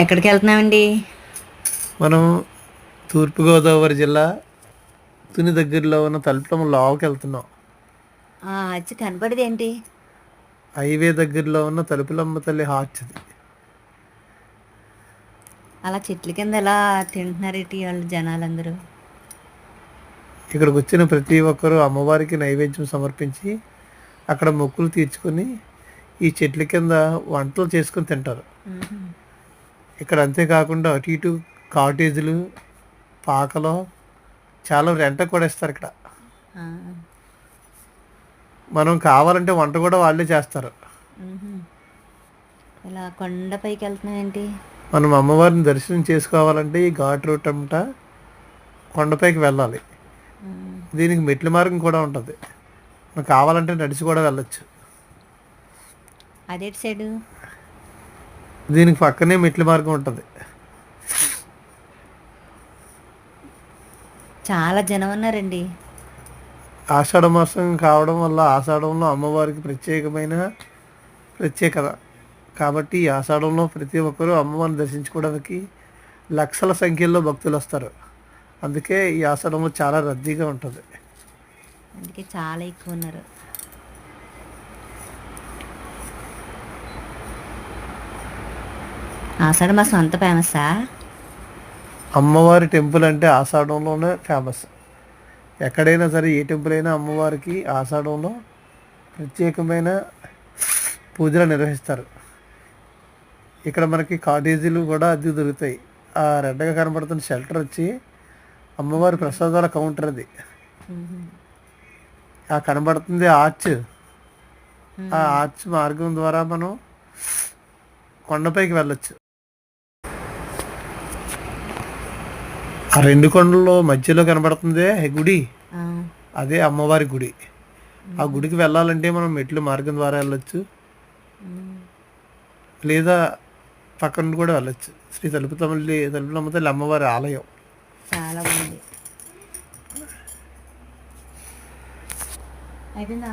ఎక్కడికి వెళ్తున్నామండి? మనం తూర్పుగోదావరి జిల్లా తుని దగ్గరలో ఉన్న తలుపులం లోకి వెళ్తున్నాం. ఆ, వచ్చి కనపడేది ఏంటి హైవే దగ్గరలో ఉన్న తలుపులమ్మ తల్లి హార్చ్ అది. అలా చెట్ల కింద ఎలా తింటున్నారు ఇటు వాళ్ళు జనాలందరూ? ఇక్కడికి వచ్చిన ప్రతి ఒక్కరూ అమ్మవారికి నైవేద్యం సమర్పించి అక్కడ మొక్కులు తీర్చుకొని ఈ చెట్ల కింద వంటలు చేసుకొని తింటారు. ఇక్కడ అంతేకాకుండా అటు ఇటు కాటేజీలు పాకలో చాలా రెంట కూడా ఇస్తారు ఇక్కడ మనం కావాలంటే వంట కూడా వాళ్ళే చేస్తారు. ఇలా కొండపైకి వెళ్తున్నాం ఏంటి? మనం అమ్మవారిని దర్శనం చేసుకోవాలంటే ఈ ఘాట్ రూట్ అంట కొండపైకి వెళ్ళాలి. దీనికి మెట్ల మార్గం కూడా ఉంటుంది. మనం కావాలంటే నడిచి కూడా వెళ్ళొచ్చు. అదే సైడు? దీనికి పక్కనే మెట్ల మార్గం ఉంటుంది. చాలా జనం ఉన్నారండి. ఆషాఢ మాసం కావడం వల్ల ఆషాఢంలో అమ్మవారికి ప్రత్యేకమైన ప్రత్యేకత. కాబట్టి ఈ ఆషాఢంలో ప్రతి ఒక్కరూ అమ్మవారిని దర్శించుకోవడానికి లక్షల సంఖ్యలో భక్తులు వస్తారు. అందుకే ఈ ఆషాఢంలో చాలా రద్దీగా ఉంటుంది. అందుకే చాలా ఎక్కువ ఉన్నారు. ఆషాఢ మాసం అంత ఫేమస్సా అమ్మవారి టెంపుల్ అంటే ఆషాఢంలోనే ఫేమస్ ఎక్కడైనా సరే ఏ టెంపుల్ అయినా అమ్మవారికి ఆషాఢంలో ప్రత్యేకమైన పూజలు నిర్వహిస్తారు. ఇక్కడ మనకి కాటేజీలు కూడా అద్దె దొరుకుతాయి. ఆ రెడ్డగా కనబడుతున్న షెల్టర్ వచ్చి అమ్మవారి ప్రసాదాల కౌంటర్ అది. ఆ కనబడుతుంది ఆర్చ్ ఆ ఆర్చ్ మార్గం ద్వారా మనం కొండపైకి వెళ్ళొచ్చు. ఆ రెండు కొండల్లో మధ్యలో కనబడుతుందే గుడి. అదే అమ్మవారి గుడి. ఆ గుడికి వెళ్ళాలంటే మనం మెట్లు మార్గం ద్వారా వెళ్ళొచ్చు. లేదా పక్కన కూడా వెళ్ళొచ్చు. శ్రీ తలుపుతల్లి తలుపులమ్మ తల్లి అమ్మవారి ఆలయం. చాలా బాగుంది. అయిపోయిందా?